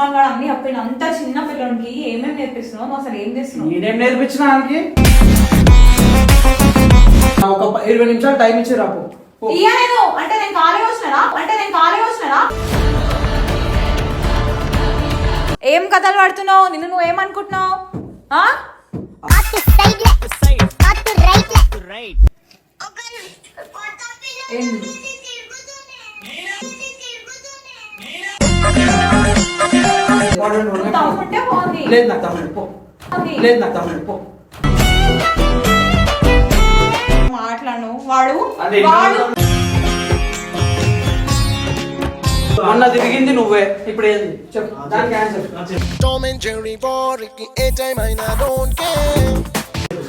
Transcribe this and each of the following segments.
ఇర్ఫాన్ గారు అన్ని చెప్పిండు అంత చిన్న పిల్లడికి ఏమేమి నేర్పిస్తున్నావు? అసలు ఏం చేస్తున్నావు? నేనేం నేర్పించిన ఆయనకి ఒక ఇరవై నిమిషాలు టైం ఇచ్చి రాపు. ఇయ్య నేను అంటే నేను ఖాళీ వచ్చినా అంటే నేను ఖాళీ వచ్చినా ఏం కథలు పడుతున్నావు? నిన్ను నువ్వు ఏమనుకుంటున్నావు? ఆ? ఏంది? లేదు నాకు తమ్ముడు పో. పోంది. లేదు నాకు తమ్ముడు పో. మాట్లాడు వాడు వాడు. మొన్న తిరిగింది నువ్వే. ఇప్పుడు ఏంది? చెప్పు. దానికి ఆన్సర్.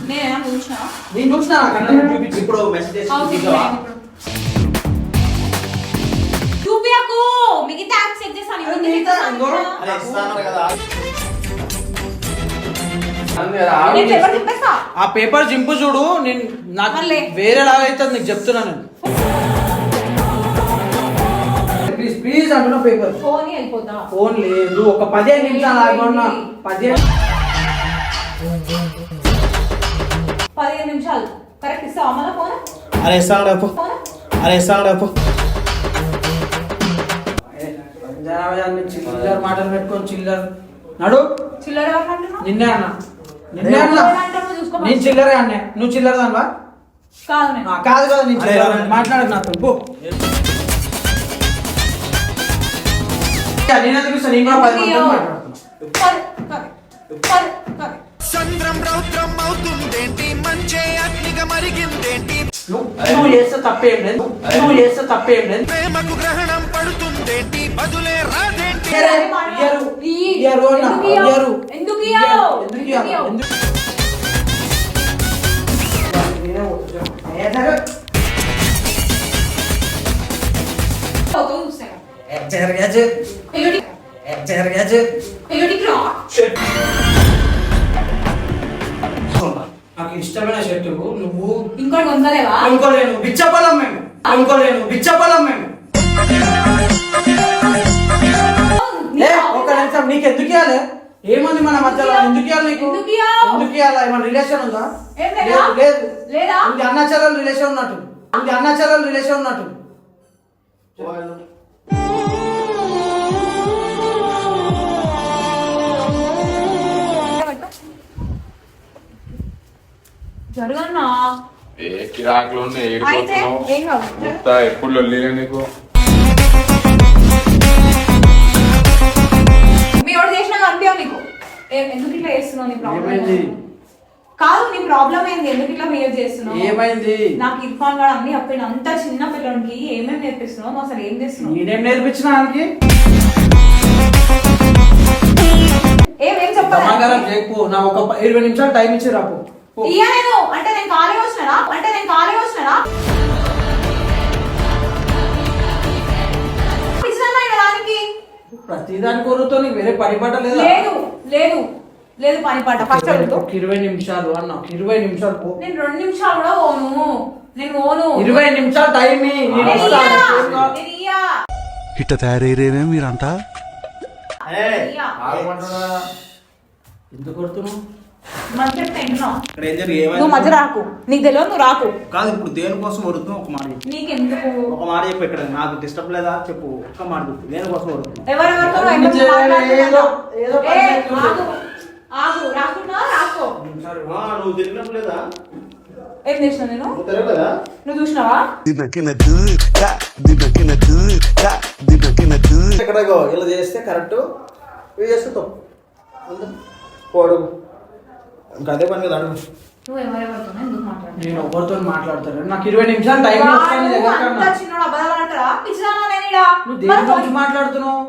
నేనేనా చూసినా నేను? చూసిన ఇప్పుడు మెసేజ్. చూపియకు మిగతా చెక్ చేస్తాను అరే, ఇవన్నీ మిగతా చెక్ ఇంకో- చేస్తాను. అరే ఇస్తాను కదా నేను పేపర్ తిప్పేస్తా ఆ పేపర్ చింపు చూడు నేను నాకు మళ్ళీ. వేరేలాగా అవుతుంది నీకు చెప్తున్నా నేను. ప్లీజ్ ప్లీజ్ అంటున్నా పేపర్ ఫోన్ వెళ్ళిపోతా. ఫోన్ లేదు. ఒక పదిహేను నిమిషాలు ఆగమన్నా. పదిహేను పదిహేను నిమిషాలు. కరెక్ట్ ఇస్తావా? మళ్ళీ ఫోన్ అరే ఇస్తాను రేపు ఫోన్ అరే ఇస్తాను రేపు జనాభా చిల్లర మాటలు పెట్టుకొని చిల్లర నడు? చిల్లర? నిన్నే అన్న. నిన్నే అన్న. నేను చిల్లరే అన్న. నువ్వు చిల్లర దానివా కాదు నేను. కాదు కదా నేను చిల్లర? మాట్లాడకు నాతో. పో. నేను కూడా పది కరెక్ట్. చంద్రం రౌద్రం అవుతుందేంటి? మంచే అగ్నిగా మరిగిందేంటి? నువ్వు నువ్వు చేస్తే తప్పేం లేదు. నువ్వు చేస్తే తప్పేం లేదు. ప్రేమకు గ్రహణం పడుతుందేంటి? బదులే నాకు ఇష్టమైన షర్టు నువ్వు ఇంకోటి కొందలేవా కొనుక్కోలేను. బిచ్చపలం మేము. కొనుక్కోలేను. బిచ్చపలం మేము. ఏ ఒక నిమిషం నీకు ఎందుకు ఇవ్వాలి ఏముంది మన మధ్యలో? ఎందుకు ఇవ్వాలి నీకు? ఎందుకు ఇవ్వాలి ఏమైనా రిలేషన్ ఉందా? లేదా? లేదు అన్నాచరాల రిలేషన్ ఉన్నట్టు. ఇది అన్నాచరాల రిలేషన్ ఉన్నట్టు. జరగన్నా? ఏ కిరాకులు ఉన్నాయి? ఎప్పుడు నీకు? ఎందుకు ఇట్లా చేస్తున్నావు నీ ప్రాబ్లం ఏమైంది? కాదు నీ ప్రాబ్లం ఏంది? ఎందుకు ఇట్లా బిహేవ్ చేస్తున్నావు? ఏమైంది? నాకు ఇర్ఫాన్ గారు అన్ని చెప్పిండు అంత చిన్న పిల్లడికి ఏమేమి నేర్పిస్తున్నావు? నువ్వు అసలు ఏం చేస్తున్నావు? నేనేం నేర్పించిన ఆయనకి? ఏమేం సమాధానం చెప్పాలి? చేయకు నా ఒక ప- ఇరవై నిమిషాలు టైం ఇచ్చి రాపు పో. ఇయ్య నేను. అంటే నేను ఖాళీ వచ్చినా అంటే నేను ఖాళీ వచ్చినా పిచ్చిదానా ఈడ దానికి ప్రతిదాని కోరుతో నీకు వేరే పని పట్ట లేదా లేదు. లేదు లేదు పని పాట ఫస్ట్ ఒక ఇరవై నిమిషాలు అన్న ఇరవై నిమిషాలు పో. నేను రెండు నిమిషాలు కూడా పోను నేను పోను. ఇరవై నిమిషాలు టైం. ఇట్ట తయారయ్యేమే మీరంతా. ఎందుకు కొడుతున్నావు? ఇక్కడ ఏం జరిగి నువ్వు మధ్య రాకు. నీకు తెలియదు నువ్వు రాకు. కాదు ఇప్పుడు దేనికోసం వడుతున్నావు? ఒక మాట చెప్పు. నీకెందుకు? ఒక మాట చెప్పు ఇక్కడ. నాకు డిస్టర్బ్ లేదా? చెప్పు. ఒక్క మాట చెప్పు. దేనికోసం వడుతున్నావు? ఎవరెవరితో మాట్లాడుతున్నావు? ఏ. ఆగు. ఆగు. రాకున్నా రాకో. నువ్వు తిరిగినప్పుడు లేదా? ఏం చేసినా నేను? నువ్వు తిరగలేదా? నువ్వు చూసినావా? దినకిన దూట దినకిన దూట దినకిన దూట ఇక్కడ ఇగో ఇలా చేస్తే కరెక్ట్. ఇవి చేస్తే తప్పు. అంతే. ఇంకా అదే పని కదా అడుగు నువ్వు ఎవరెవరితో ఎందుకు మాట్లాడుతున్నావు నేను ఎవరితో మాట్లాడతాను? నాకు ఇరవై నిమిషాలు టైం ఇస్తాను నీ దగ్గర వాడు కన్నా. అంత చిన్నోడు అబద్ధాలు ఆడతాడా? పిచ్చిదానా నేను ఈడ? నువ్వు మరి దేని గురించి మాట్లాడుతున్నావు?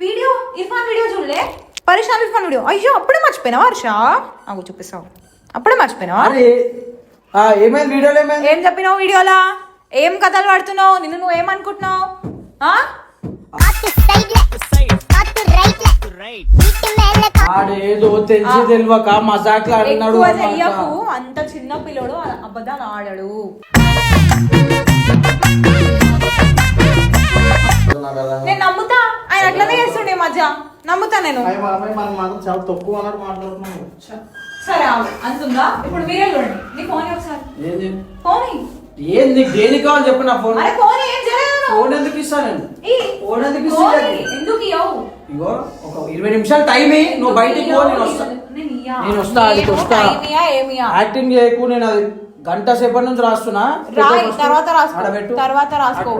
వీడియో ఇర్ఫాన్ వీడియో చూడలే? పరిశాన్ ఇర్ఫాన్ వీడియో. అయ్యో అప్పుడే మర్చిపోయినావా హర్ష నాకు చూపిస్తావు. అప్పుడే మర్చిపోయినావా అరే ఆ, ఏమైంది? వీడియోలో ఏమైంది? ఏం చెప్పినావు వీడియోలా? ఏం కథలు పడుతున్నావు? నిన్ను నువ్వు ఏమనుకుంటున్నావు? ఆ? ఆడేదో తెలిసి తెలియక మజాక్లు ఆడినాడు అంత చిన్న పిల్లడు అబద్ధాలు ఆడాడు. నేను నమ్ముతా. ఆయన అట్లనే చేస్తుండే మధ్య. నమ్ముతా నేను. చాలా తక్కువ అన్నట్టు మాట్లాడుతున్నాను సరే అంతుందా? ఇప్పుడు మీరే చూడండి. నీ ఫోన్ ఒకసారి. ఫోన్ ఏంది నీకు దేనికి కావాలి చెప్పు నా ఫోన్? ఫోన్ ఏం జరగదు ఫోన్ ఎందుకు ఇస్తాను ఫోన్ ఎందుకు ఇస్తాను ఎందుకు ఇవ్వవు ఇగో ఒక ఇరవై నిమిషాలు టైం నువ్వు బయటికి పో నేను వస్తా. నేను వస్తా, అది వస్తా. యాక్టింగ్ చేయకు నేను అది గంట సేపటి నుంచి రాస్తున్నా. తర్వాత రాసుకో. తర్వాత రాసుకో.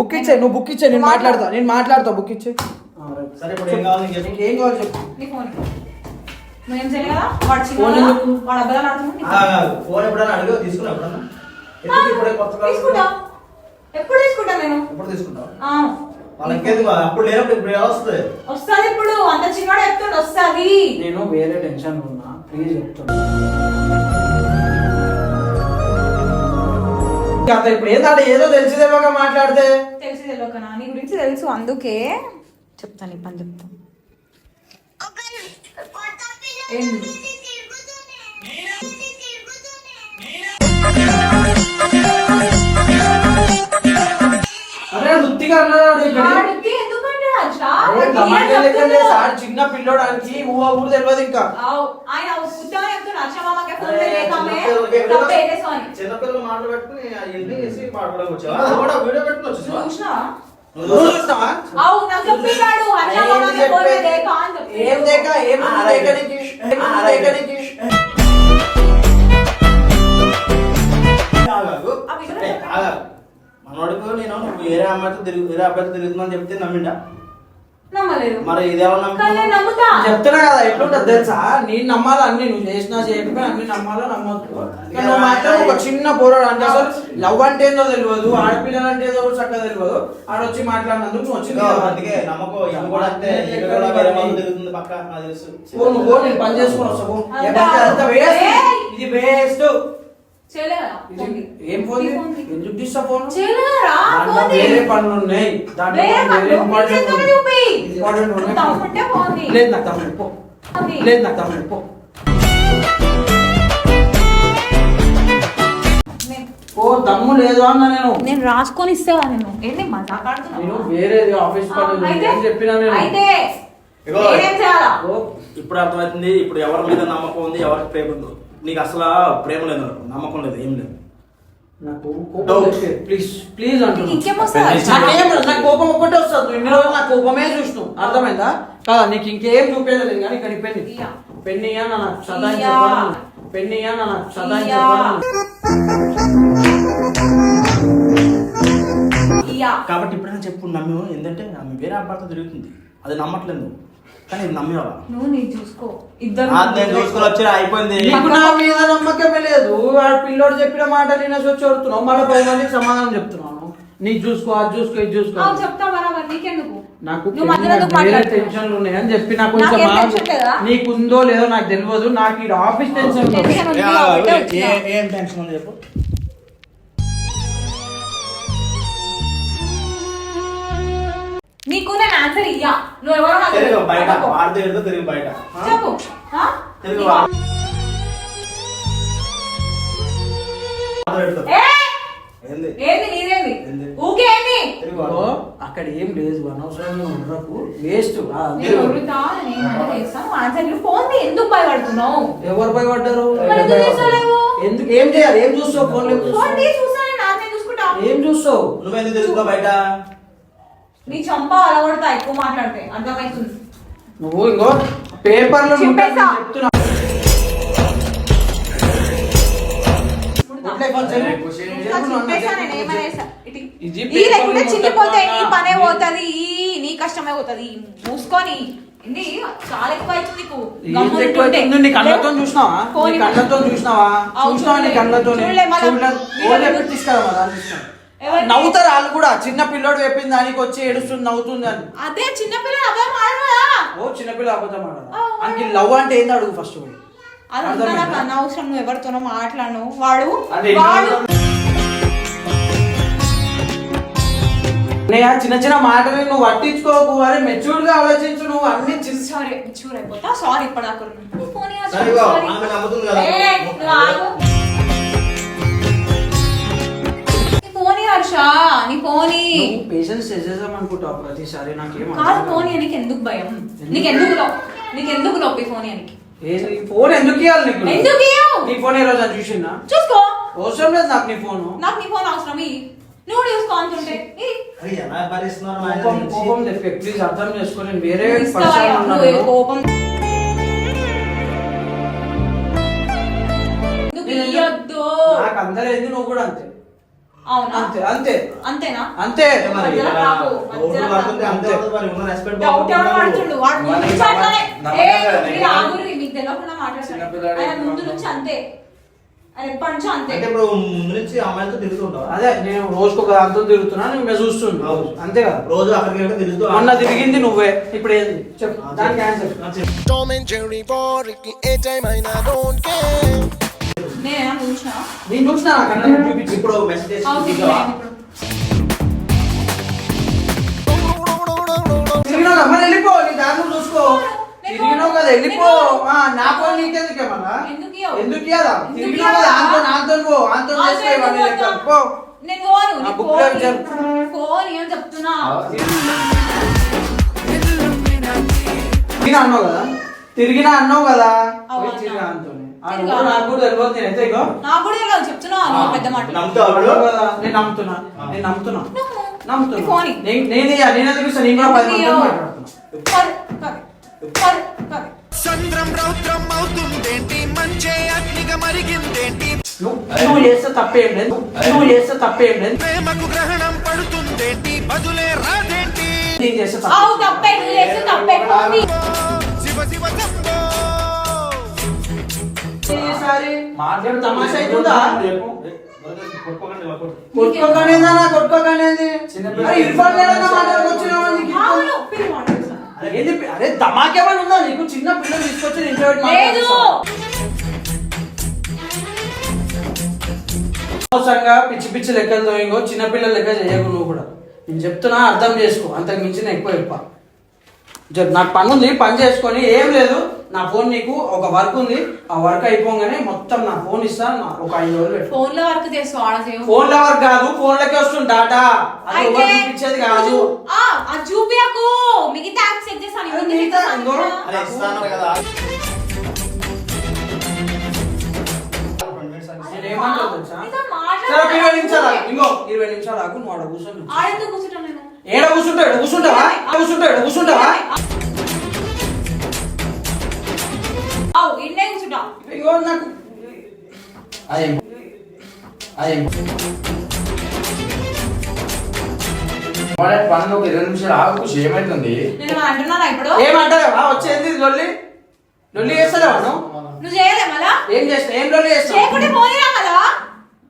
బుక్ ఇచ్చే నువ్వు బుక్ ఇచ్చే నేను మాట్లాడు. మాట్లాడతా నేను మాట్లాడతా బుక్ ఇచ్చే. సరే ఇప్పుడు ఏం కావాలి నీకు చెప్పు. ఏం కావాలి చెప్పు? నీ ఫోన్ ఇవ్వు. నువ్వేం చేయలేదా? వాడు ఫోన్ చిన్నోడా? ఎందుకు? వాడు అబ్బాయిలా ఆడుతున్నాడు, నీ ఆ, ఫోన్. కాదు. ఫోన్ ఎప్పుడైనా అడిగా తీసుకున్నా ఎప్పుడన్నా. ఆ, ఎందుకు ఇప్పుడే కొత్త కావాలి? తీసుకుంటా. ఎప్పుడు తీసుకుంటా నేను? ఎప్పుడు అప్పుడు లేనప్పుడు ఇప్పుడు ఎలా వస్తుంది? వస్తాది ఇప్పుడు. అంత చిన్నోడు చెప్తుండు వస్తాది. నేను వేరే టెన్షన్ ఉన్నా ప్లీజ్ చెప్తున్నా. అంత ఇప్పుడు ఏంటంటే ఏదో మాట్లాడితే? తెలిసి తెలియకనా నీ గురించి తెలుసు అందుకే చెప్తాను ఈ పని చెప్తాను. ఏంది? చిన్న పిల్లోడానికి ఊహ ఊరు తెలియదు ఇంకా. చిన్నపిల్లలు మాటలు పెట్టుకుని ఎన్ని చేసి పాడుకోవడానికి వచ్చావా వీడియో నువ్వు చూస్తావా? ఏం దేక ఏం దేక దేక. మనోడికి నేను నువ్వు వేరే అమ్మాయితో తిరుగు వేరే అబ్బాయితో తిరుగుతుందని చెప్తే నమ్మిండా? నమ్మలేదు మరి ఇదేమో కానీ నేను నమ్ముతున్నావు నమ్ముతా. నేను చెప్తున్నా కదా ఎట్లుంటది తెలుసా? నేను నమ్మాలా అన్ని? నువ్వు చేసినా చేయకపోయినా అన్ని నమ్మాలా నమ్మొద్దు. నువ్వు మాత్రం ఒక చిన్న పోరాడు. అంటే అసలు లవ్ అంటే ఏందో తెలియదు ఆడపిల్లలు అంటే ఏదో చక్కగా తెలియదు. ఆడొచ్చి మాట్లాడినందుకు నువ్వు వచ్చింది. అందుకే నమ్మకం ఇది కూడా అంతే. ఇది కూడా వేరే వాళ్ళు తిరుగుతుంది పక్క నాకు తెలుసు. పో నువ్వు పో, నేను పని చేసుకొని వస్తా పో. ఏ అంతా- పని చేస్తా? waste. ఏయ్! ఇది వేస్ట్ ఏం ఫోన్. ఎందుకు తీస్తా ఫోన్? దాంట్లో. వేరే పనులు ఉన్నాయి. దాంట్లో వేరే పనులు? లేదు నాకు తమ్ముడు పో. లేదు నాకు తమ్ముడు పో. నేను- ఓ దమ్ము లేదు అన్న నేను. నేను రాసుకొని ఇస్తావా నేను ఏంటి నేను వేరే ఆఫీస్ పని ఉంది అయితే అని చెప్పినా నేను. అయితే ఇప్పుడు అర్థమవుతుంది. ఇప్పుడు ఎవరి మీద నమ్మకం ఉంది ఎవరికి ప్రేమ ఉంది. నీకు అసలు ప్రేమ లేదు నాకు. నమ్మకం లేదు ఏం లేదు నాకు కోపం. ప్లీజ్ ప్లీజ్ నీకు అంటున్నా ఇంకేమొస్తుందా నాకేం రాదు. నాకు కోపం ఒక్కటే వస్తుంది ఇన్ని రోజులు నాకు కోపమే చూసినావు అర్థమైందా కదా నీకు ఇంకేం చూపేయలేదు కానీ ఇక్కడ పెన్ని ఇయ్యా. పెన్ని నా నాకు సదాయం ఇయ్యా. చెప్పాను పెన్ని ఇయ్యా నా నాకు సదాయం ఇయ్యా. చెప్పాను ఇయ్యా. కాబట్టి ఇప్పుడైనా చెప్పు నమ్మి ఏంటంటే ఆమె వేరే అబ్బాయితో తిరుగుతుంది అది నమ్మట్లేదు కానీ నమ్మేవాళ్ళ నువ్వు నీ చూసుకో ఇద్దరు అది నేను చూసుకొని వచ్చి అయిపోయింది నీకు నా మీద నమ్మకమే లేదు ఆ పిల్లోడు చెప్పిన మాట నేను వచ్చి వస్తున్నావు మళ్ళీ పది మందికి సమాధానం చెప్తున్నాను నీకు చూసుకో అది చూసుకో ఇది చూసుకో చెప్తా బరాబర్ నీకెందుకు నాకు నువ్వు మధ్యలో ఎందుకు వేరే మాట్లాడుతున్నావు? టెన్షన్లు ఉన్నాయని చెప్పి నాకు కొంచెం నాకేం ఆగు. టెన్షన్ లేదా? నీకు ఉందో లేదో నాకు తెలియదు నాకు ఈ ఆఫీస్ టెన్షన్ ఉంది. టెన్షన్ ఉంది కాబట్టే వచ్చినా. ఏం టెన్షన్ ఉంది చెప్పు నీకు నేను ఆన్సర్ ఇయ్యా. నువ్వు ఎవరో నాకు తిరుగు బయట. వాడితే ఏదో తిరిగి బయట? చెప్పు! ఏంది? నీదేంది? ఊకే ఏంది? వాడు. అక్కడ ఏం లేదు అనవసరంగా ఉండకు. వేస్ట్ ఫోన్ ఎందుకు భయపడుతున్నావు? ఎవరు భయపడ్డారు? ఎందుకు ఏం చేయాలి? ఏం చూస్తావు? ఫోన్ ఏం చూస్తావు? నువ్వెందుకు తిరుగుతావు బయట? నీ చంప అలగొడతా ఎక్కువ మాట్లాడితే అర్థమవుతుంది నువ్వు ఇంకో పేపర్లో చింపేస్తా. చెప్తున్నా ఇంకా చింపేసా నేను ఏమైనా వేసా. ఇటు. ఇది ఈ లేకుంటే పేపర్లు చినిగిపోతే నీ పనే. పోతుంది ఈ నీ కష్టమే పోతుంది మూసుకొని ఏంది చాలా ఎక్కువ అవుతుంది నీకు గమ్మున ఉంటుంటే. నీ కళ్ళతో చూసినావా నీ. కళ్ళతో చూసినావా అవును, చూసినావా నీ చూడలే. కళ్ళతో చూడలే, మళ్ళా తీసుకురా? నవ్వుతారు వాళ్ళు కూడా. చిన్న పిల్లోడు చెప్పింది దానికి వచ్చి ఏడుస్తుంది నవ్వుతుంది అని. అదే చిన్నపిల్లలు అదే మాడరా ఓ చిన్నపిల్ల అబద్ధం ఆడదా. అంకి లవ్ అంటే ఏంది అడుగు ఫస్ట్ అది నాకు? అనవసరం నువ్వు ఎవరితోనో మాట్లాడను. వాడు వాడు చిన్న చిన్న మాటలు నువ్వు పట్టించుకోకు. అరే మెచ్యూర్గా ఆలోచించు నువ్వు. అన్ని చిన్న సారీ చూర్ అయిపోతా. సారీ ఇప్పుడు నాకు. ఇవ్వు, హర్ష నీ ఫోన్ పోనీ పేషెన్స్ అనుకుంటావు ప్రతిసారి నాకేం కాదు పోనీ. నీకు ఎందుకు భయం? నీకు ఎందుకు లో నీకు ఎందుకు నొప్పి ఫోన్ అని ఫోన్ ఎందుకు ఇవ్వాలి నీకు? ఎందుకు ఇయ్యవు? నీ ఫోన్ ఏ రోజు అని చూసిందా? చూసుకో. అవసరం లేదు నాకు నీ ఫోన్. నాకు నీ ఫోన్ అవసరం. నువ్వు చూసుకో అంటుంటే కోపం ప్లీజ్ అర్థం చేసుకో నేను వేరే కోపం. ఎందుకు ఎందుకు- నాకు అందరూ ఏంది నువ్వు కూడా అంతే? అవునా? అంతే అంతే. అంతేనా? అంతే మరి. మధ్యలో మధ్యలో డౌట్ ఎవడో పడుతుండు వాడు ముందు నుంచి అట్లానే నమ్మకం ఏ, కదా, మీరు నేను- ఆగుర్రి, మీకు తెలియకుండా మాట్లాడతాడు చిన్నపిల్లాడే ఆయన ముందు నుంచి అంతే. ఆయన ఎప్పటి నుంచో అంతే. అంటే ఇప్పుడు ముందు నుంచి అమ్మాయిలతో తిరుగుతుంటావా అదే నేను రోజుకు ఒక దాంతో తిరుగుతున్నా నువ్వు మేము చూస్తున్నా అవును. అంతే కదా? రోజు అక్కడికి వెళ్ళి తిరుగుతూ మొన్న తిరిగింది నువ్వే. ఇప్పుడు ఏంది? చెప్పు. ఆ, దానికి చెప్పు. ఆన్సర్ ఆ, చెప్పు. Tom and Jerry Boricki, anytime I don't care. చూసినా నేను చూసినా కన్నా చూపించి ఇప్పుడు మెసేజ్. తిరిగినావు కదా, మరి వెళ్ళిపో నీ దారి నువ్వు చూసుకో. నేను తిరిగినావు కదా వెళ్ళిపో. నేను- ఆ, నా ఫోన్ నీకెందుకే మళ్ళా? ఎందుకు ఇయ్యవు? ఎందుకు ఇయ్యదా? ఎందుకు తిరిగినావు కదా ఇయ్యవా? ఆంతో ఆంతో పో ఆంతో ఆ, చేసుకో నేను ఇవన్నీ. పో. పోను ఫోన్. ఫోన్ చెప్తున్నా? తిరిగినా అన్నావు కదా? తిరిగినా అన్నావు కదా? నాకు కూడా తెలియదు నేనైతే ఇగో? నాకు కూడా తెలియదు చెప్తున్నా నువ్వు పెద్ద మాట నమ్ముతావా కదా నేను నమ్ముతున్నా. నేను నమ్ముతున్నా. నమ్ముతున్నా. నేను- నేను కూడా పది. మాట్లాడుతున్నా. చంద్రం రౌద్రం అవుతుందేంటి? మంచే అగ్నిగా మరిగిందేంటి? నువ్వు చేస్తే తప్పేం లేదు. నువ్వు చేస్తే తప్పేం లేదు. ప్రేమకు గ్రహణం పడుతుందేంటి? బదులే రాదేంటి? నేను చేస్తే అవు తప్పే తప్పే నువ్వు చేస్తే తప్పే అవును, పిలువు మాట్లాడుతున్నా. అరే ఏంది? పి- అరే ధమాకేమని ఉందా? నీకు చిన్న పిల్లలు తీసుకొచ్చి మాట్లాడిస్తావా? అనవసరంగా పిచ్చి పిచ్చి లెక్కలతో ఇంకో చిన్న పిల్లల లెక్క చేయకు నువ్వు కూడా. నేను చెప్తున్నా అర్థం చేసుకో. అంతకు మించిన ఎక్కువ చెప్ప. నాకు పని ఉంది పని చేసుకొని ఏం లేదు. నా ఫోన్ నీకు ఒక వర్క్ ఉంది. ఆ వర్క్ అయిపోగానే మొత్తం నా ఫోన్ ఇస్తా నా ఒక ఐదు రోజులు ఫోన్లో వర్క్ చేస్తావు ఆడ చేయవు ఫోన్లో వర్క్ కాదు ఫోన్ లకే వస్తుంది డాటా. అది ఎవరు చూపించేది కాదు. ఆ, అది చూపియకు. మిగతా యాప్స్ చెక్ చేస్తాను ఇవన్నీ ఇస్తాను కదా. ఇరవై నిమిషాలు. ఇంకో ఇరవై నిమిషాలు ఆగు నువ్వు ఆడ కూర్చొని ఏడ కూర్చుంటావు? కూర్చుంటావా? కూర్చుంటావు? కూర్చుంటావా? అవు ఇన్నే కూర్చుంటా నాకు పనులు ఒక ఇరవై నిమిషాలు ఆగు ఏమైతుంది? నేను ఏమైనా అంటున్నానా ఇప్పుడు? ఏమంటారా వచ్చేది లొల్లి. లొల్లి చేస్తలేవా నువ్వు? నువ్వు చేయలే మళ్ళా? ఏం ఏం లొల్లి చేస్తావు? చేయకుంటే పోయినా మళ్ళా?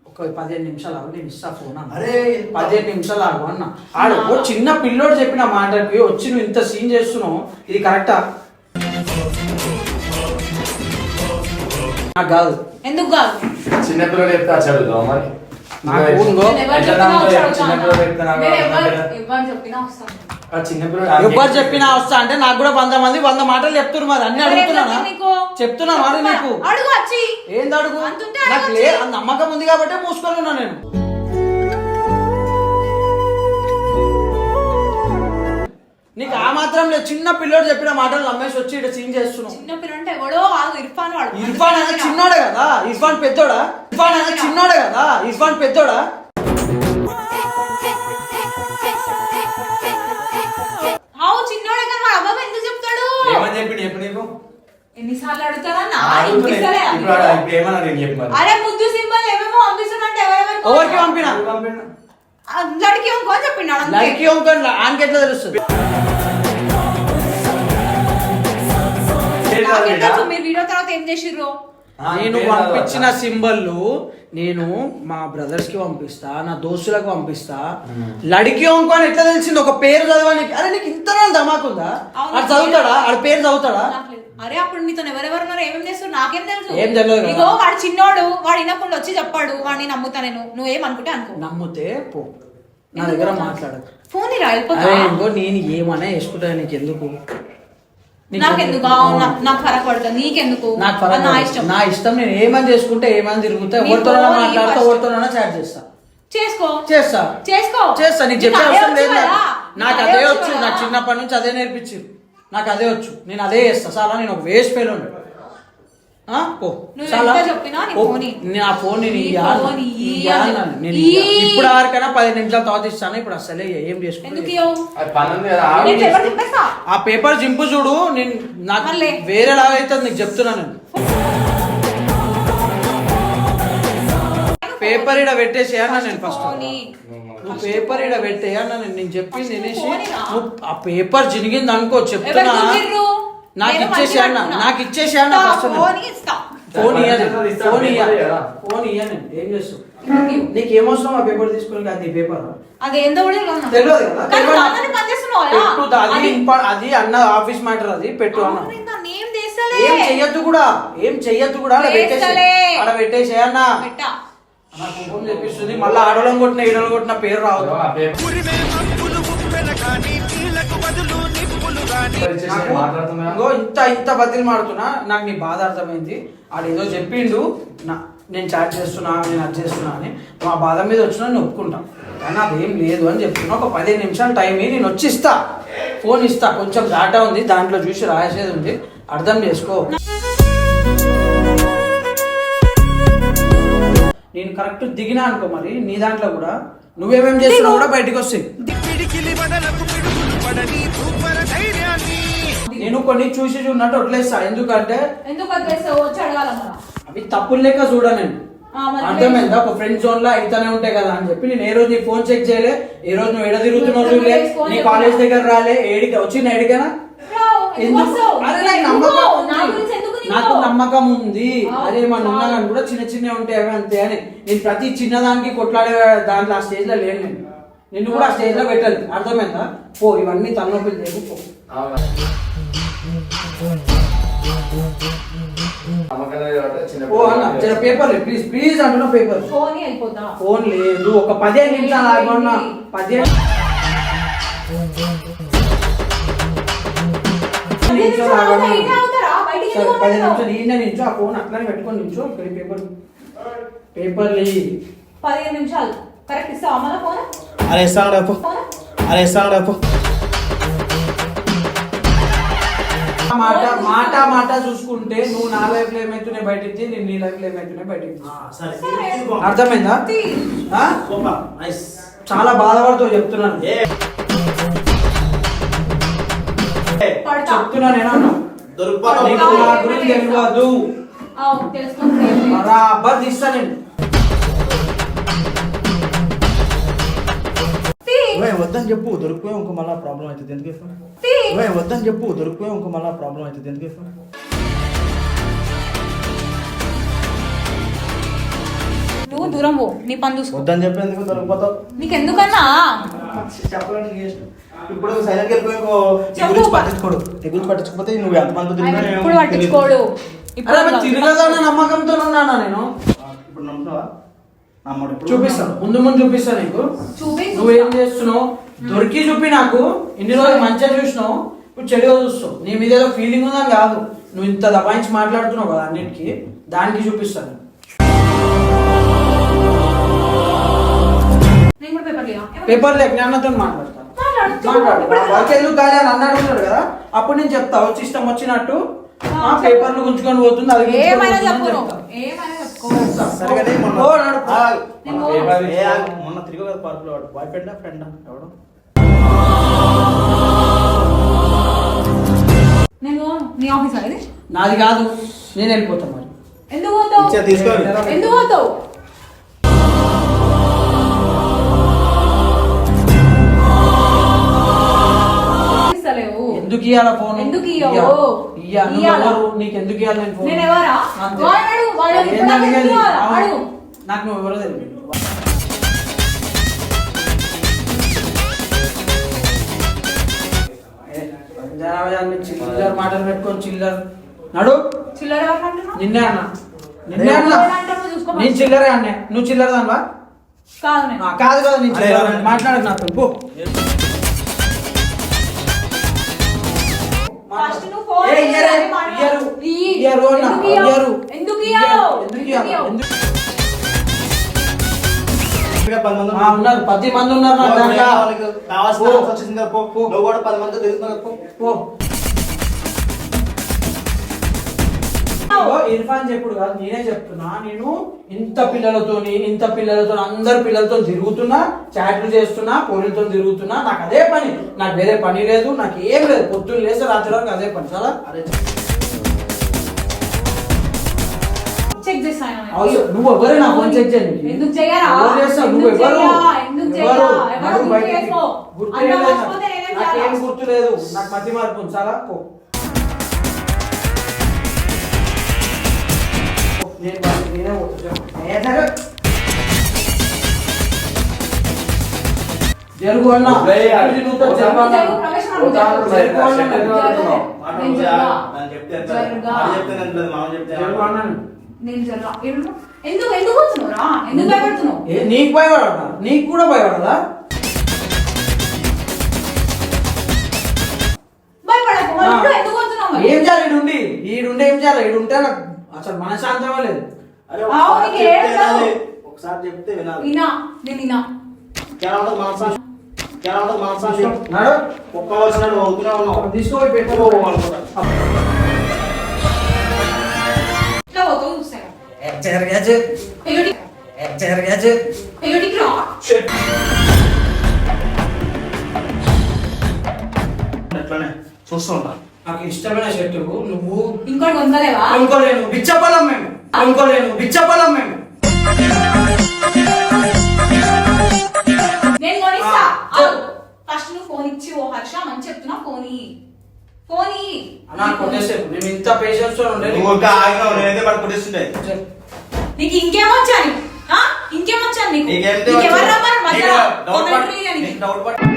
ఒక పదిహేను నిమిషాలు ఆగు నేను ఇస్తా ఫోన్ అన్న. అరే పదిహేను నిమిషాలు ఆగు అన్న. ఆడు ఓ చిన్న పిల్లోడు చెప్పిన మాటకి వచ్చి నువ్వు ఇంత సీన్ చేస్తున్నావు ఇది కరెక్టా నాకు కాదు. ఎందుకు కాదు? చిన్నపిల్లలు చెప్తే చదువుతావు మరి? ఎవరు చెప్పినా? వస్తా అంటే. నాకు కూడా వంద మంది వంద మాటలు చెప్తున్నారు మరి. అన్ని అడుగుతున్నానా? నీకు? చెప్తున్నా మరి నీకు. ఏంది అడుగు? నాకు నమ్మకం ఉంది కాబట్టి మూసుకొని ఉన్నా నేను. నీకు ఆ మాత్రం లేదు. చిన్న పిల్లోడు చెప్పిన మాటలు నమ్మేసి వచ్చి ఇక్కడ సీన్ చేస్తున్నావు. చిన్న పిల్లలు అంటే ఎవడో కాదు ఇర్ఫాన్ వాడు. ఇర్ఫాన్ అయినా చిన్నోడే కదా? ఇర్ఫాన్ పెద్దోడా? ఇర్ఫాన్ అయినా చిన్నోడే కదా? ఇర్ఫాన్ పెద్దోడా? అవు చిన్నోడే కానీ వాడు అబ్బాయి ఎందుకు చెప్తాడు? ఏమని చెప్పి చెప్పు నీకు. ఎన్నిసార్లు అడుగుతున్నా. ఇప్పిస్తలే ఇప్పుడు ఆడ- ఇప్పుడు ఏమన్నా నేను చెప్పు మరి? అరే ముద్దు సింబల్ ఏమేమో పంపిస్తున్నట్టు ఎవరెవరికి ఎవరికి పంపినా? అందరికి ఇంకో చెప్పినాడు అంతే. లైక్ ఇంకొని ఆనికి ఎట్లా తెలుస్తుంది. మీరు వీడియో తర్వాత ఏం చేసిర్రు? నేను పంపించిన సింబల్లు నేను మా బ్రదర్స్కి పంపిస్తా నా దోస్తులకు పంపిస్తా. లడికి అని ఎట్లా తెలిసింది? ఒక పేరు చదవడానికి. అరే నీకు ఇంత ధమాకుందా. ఆడు చదువుతాడా? ఆడ పేరు చదువుతాడా. అరే అప్పుడు మీతో ఎవరెవరు ఉన్నారు ఏమేం చేస్తారు నాకేం తెలుసు. ఏం తెలియదు. ఇగో వాడు చిన్నోడు. వాడు వినకుండా వచ్చి చెప్పాడు. వాడిని నమ్ముతా నేను. నువ్వేం అనుకుంటే అనుకో. నమ్ముతే పో. నా దగ్గర మాట్లాడకు. ఫోన్ నేను ఏమన్నా వేసుకుంటా నీకు ఎందుకు? నాకెందుకు? నాకు- ఫరక్ పడుతుంది నీకెందుకు? నాకు ఫరక్ నా. ఇష్టం. నా ఇష్టం నేను ఏమని చేసుకుంటే ఏమని తిరుగుతా నీ ఎవరితో ఫోన్ నీ మాట్లాడుతా. ఎవరితోనైనా చాట్ చేస్తా. చేసుకో. చేస్తా. చేసుకో. చేస్తా నీకు చెప్పే అదే అవసరం లేదు నాకు. అదే వచ్చు? నాకు చిన్నప్పటి నుంచి అదే నేర్పించారు నాకు అదే వచ్చు. నేను అదే చేస్తా. చాలా నేను ఒక వేస్ట్ ఫెయిల్ ఆ పో. నీ పో. ఫోన్. ఇయ్యి. నా ఫోన్ నేను. ఇప్పుడు వరకైనా పది నిమిషాల తర్వాత ఇస్తాను? ఇప్పుడు అసలే ఏం చేసుకుంటా ఆ పేపర్ జింపు చూడు. నేను నాకు? వేరే లాగా అవుతుంది. నీకు చెప్తున్నా నేను. పేపర్ ఇడ పెట్టేసి అన్నా నేను ఫస్ట్. నువ్వు పేపర్ ఇడ పెట్టే అన్నా నేను. నేను చెప్పింది ఇరా. నువ్వు ఆ పేపర్ జినిగింది అనుకో చెప్తున్నా? నాకు ఇచ్చేసి అన్న. నాకు ఇచ్చేసి అన్న ఇస్తా, ఫస్ట్ ఫోన్ ఇస్తా. ఫోన్ ఇయ్య ఫోన్ ఇస్తా, ఫోన్ ఇయ్య పేపర్ ఇయ్యరా? ఫోన్ ఇయ్య నేను. ఏం చేస్తావు? నీకు ఏమవసరం ఆ పేపర్ తీసుకొని అది పేపర్ అది ఏందో కూడా తెలియదు కదా? అది అన్న ఆఫీస్ మ్యాటర్ అది. పెట్టు అన్న. ఏం చెయ్యొద్దు కూడా. ఏం చెయ్యొద్దు కూడా. పెట్టేసి పెట్టేసి అన్న. తెప్పిస్తుంది మళ్ళీ ఆడోళ్ళని కొట్టిన ఈడోళ్ళని కొట్టిన పేరు రావద్దు. ఇంకో ఇంత ఇంత బతిలు మాడుతున్నా నాకు నీ బాధ అర్థమైంది. ఆడు ఏదో చెప్పిండు నా నేను చాట్ చేస్తున్నా నేను అది చేస్తున్నా అని. మా బాధ మీద వచ్చినా నేను ఒప్పుకుంటా. కానీ అదేం లేదు అని చెప్తున్నా. ఒక పదిహేను నిమిషాలు టైం నేను వచ్చి ఇస్తా. ఫోన్ ఇస్తా. కొంచెం డేటా ఉంది దాంట్లో చూసి రాసేది ఉంది. అర్థం చేసుకో. నేను కరెక్ట్ దిగినా అనుకో మరి నీ దాంట్లో కూడా. నువ్వేమేం చేస్తున్నావు కూడా బయటకు వస్తాయి నేను కొన్ని చూసి చూడనట్టు వదిలేస్తా ఎందుకంటే ఎందుకు వదిలేస్తావు? వచ్చి అడగాల మళ్ళా. అవి తప్పులు లెక్క చూడ నేను అర్థమైందా ఒక ఫ్రెండ్ జోన్లో అయితేనే ఉంటాయి కదా అని చెప్పి నేను ఏ రోజు నీ ఫోన్ చెక్ చేయలే ఏ రోజు నువ్వు ఎడ తిరుగుతున్నావు చూడలే నీ. కాలేజ్ దగ్గర రాలే ఏడికి వచ్చిన? అరే నాకు? నమ్మకం ఉంది. అదే మన ఉన్నా కానీ కూడా చిన్న చిన్న ఉంటాయి అంతే అని నేను ప్రతి చిన్నదానికి కొట్లాడే దాంట్లో ఆ స్టేజ్లో లేను నేను నిన్ను కూడా ఆ స్టేజ్లో పెట్టాలి అర్థమైందా? పో ఇవన్నీ తలనొప్పులు లేవు పో. లేదు ఓ అన్న పేపర్ ప్లీజ్ ప్లీజ్ అంటున్నా పేపర్. ఫోన్ వెళ్ళిపోతా ఫోన్ లేదు. ఒక పదిహేను నిమిషాలు ఆగమన్నా పదిహేను నిమిషాలు ఆగమన్నా. ఈయన అవుతారా? బయటికి సరే ఎందుకు పది పంపిస్తావు? నిమిషాలు ఈయన నించో ఆ ఫోన్ అట్లానే పెట్టుకొని నించో ఇక్కడ పేపర్. పేపర్ లే పదిహేను నిమిషాలు. కరెక్ట్ ఇస్తావా మళ్ళా ఫోన్? అరే ఇస్తాను రేపు అరే ఇస్తాను రేపు మాట మాట మాట చూసుకుంటే నువ్వు నా లైఫ్లో ఏమైతేనే బయటికి నేను నీ లైఫ్లో ఏమైతేనే బయటికి. అర్థమైందా. ఆ? నైస్ చాలా బాధపడుతూ చెప్తున్నాను. పడతా. చెప్తున్నా నేను అన్నా. నీకు నా గురించి తెలియదు. అవును తెలుసుకుంటే. బరాబర్ తీస్తా నేను. వద్దని చెప్పు దొరికిపోయి ఇంకో మళ్ళీ ప్రాబ్లం అవుతుంది ఎందుకు చెప్పు? వద్దని చెప్పు దొరికిపోయి ఇంకో మళ్ళీ ప్రాబ్లం అవుతుంది ఎందుకు చెప్పు? నువ్వు దూరం పో నీ పని చూసుకో వద్దని చెప్పి ఎందుకు దొరికిపోతావు నీకెందుకన్నా చెప్పడానికి చేసిన. ఇప్పుడు సైలెంట్ వెళ్ళిపోయి ఇంకో నీ. గురించి పట్టించుకోడు నీ గురించి పట్టించుకోతే నువ్వు ఎంతమంది ఇప్పుడు పట్టించుకోడు ఇప్పుడు తిరగదన్న నమ్మకంతో ఉన్నానా నేను ఇప్పుడు ఇప్పుడు చూపిస్తాను. ముందు ముందు చూపిస్తా నీకు. చూపి నువ్వేం చేస్తున్నావు? దొరికి చూపి నాకు. ఇన్ని రోజులు మంచిగా చూసినావు. ఇప్పుడు చెడుగా చూస్తావు నీ మీద ఏదో ఫీలింగ్ ఉందని కాదు. నువ్వు ఇంత దబాయించి మాట్లాడుతున్నావు కదా అన్నిటికీ. దానికి చూపిస్తాను. పేపర్ లేక జ్ఞానంతో మాట్లాడతాను మాట్లాడు. ఎందుకు కాలే అని అన్నాడు కదా అప్పుడు నేను చెప్తా. వచ్చి ఇష్టం వచ్చినట్టు ఆ, పేపర్లు గుంజుకొని పోతుంది అది ఏమైనా చెప్పు చెప్తా. నువ్వు. ఏమైనా చెప్పుకో సరిగానే మొన్న ఓ, తిరిగి కదా పార్కులో వాడు. బాయ్ ఫ్రెండా ఫ్రెండా ఎవడు? నేను నీ ఆఫీస్ ఇది? నాది కాదు. నేను వెళ్ళిపోతాను మరి. ఎందుకు పోతావు? ఇచ్చా తీసుకో. ఎందుకు పోతావు? ఎందుకు ఇయ్యాల ఫోన్ ఎందుకు ఇయ్యవు? ఇయ్యాల. నీకు ఎందుకు ఇయ్యాలి నేను ఫోన్ నాకు. నాకు నువ్వు ఎవరో తెలియదు. చిల్లర మాటలు పెట్టుకొని చిల్లర. నడు. చిల్లర? నిన్నే అన్న. నిన్నే అన్న. నేను చిల్లరే అన్నే. నువ్వు చిల్లర దానివా కాదు కాదు కాదు నేను అరే, చిల్లర ఉన్నారు. పది మంది ఉన్నారు నా పో, దాంట్లో. వాళ్ళకి కావాల్సిన పో. ఆన్సర్ వచ్చేసింది కదా, పో. నువ్వు కూడా పది మంది తిరుగుతున్నారు పో. ఇర్ఫాన్ చెప్పుడు కాదు నేనే చెప్తున్నా. నేను ఇంత పిల్లలతోని ఇంత పిల్లలతో అందరు పిల్లలతో తిరుగుతున్నా చాట్లు చేస్తున్నా పోలీలతో తిరుగుతున్నా. నాకు అదే పని. నాకు వేరే పని లేదు నాకు ఏం లేదు. పొద్దున్న లేస్తే రాత్రి వరకు అదే పని. చాలా చెక్ చేస్తాను అవసరం. నువ్వు ఎవరే నా ఫోన్ చెక్ చేయండి ఎందుకు? నువ్వు ఎవరు? ఎందుకు? ఎవరు? గుర్తు లేదు. నాకేం చేయాలా? గుర్తు లేదు. నాకు మతి మార్పు. చాలా జరుగు అన్న. నేను జరగా. ఎందుకు ఎందుకు ఎందుకు వస్తున్నావురా ఎందుకు భయపడుతున్నావు? ఏ, నీకు భయపడాలా నీకు కూడా మరి? ఏం చేయాలి? ఈడుండి ఈడుండి ఏం చేయాలి? ఈడుంటే నాకు అసలు మనశాంతమే లేదు? అరే ఒకసారి నీకు చెప్తే ఏడుస్తావు. వినాలి. ఒకసారి చెప్తే వినాలి. వినా నేను వినా. ఎలా ఉంటుంది మనసాన్ని ఎలా ఉంటుంది మనసాన్ని నాడు? ఒక్క వచ్చినట్టు అవుతూనే ఉన్నావు తీసుకోపోయి పెట్టు ఓ, అనుకుంటా. ఇట్లా పోతావు చూస్తాను జరగచ్చు పెళ్ళి జరగచ్చు పెళ్ళికి రా. అట్లనే చూస్తూ ఉంటా నాకు ఇష్టమైన షర్టు నువ్వు ఇంకోటి కొందలేవా కొనుక్కోలేను. బిచ్చపలం మేము. కొనుక్కోలేను. బిచ్చపలం మేము. నేను కొనిస్తా. ఫస్ట్ నువ్వు ఫోన్ ఇచ్చి ఓ హర్ష మంచి చెప్తున్నా ఫోన్. ఫోన్ కొట్టేసేపు నేను ఇంత పేషెన్స్తో ఉండే. నువ్వు ఇంకా ఆగినావు నేనైతే పడి కొట్టేస్తుంటే నీకు ఇంకేమొచ్చాను ఆ? ఇంకేమొచ్చాను నీకు? నీకేంటి నీకు ఎవరు వచ్చు? రమ్మన్నారు? మధ్యలో డౌట్ పడ్-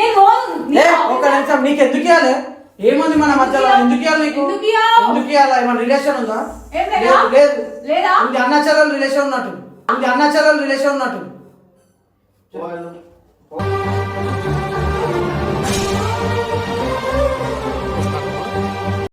ఒక్క? నిమిషం నీకు ఎందుకు ఇవ్వాలి ఏముంది మన మధ్యలో? ఎందుకు ఇవ్వాలి నీకు? ఎందుకు ఇవ్వాలి ఏమైనా రిలేషన్ ఉందా? లేదా? లేదు లేదు. లేదా? ఇది అన్నాచరాల రిలేషన్ ఉన్నట్టు. ఇది అన్నాచరాల రిలేషన్ ఉన్నట్టు.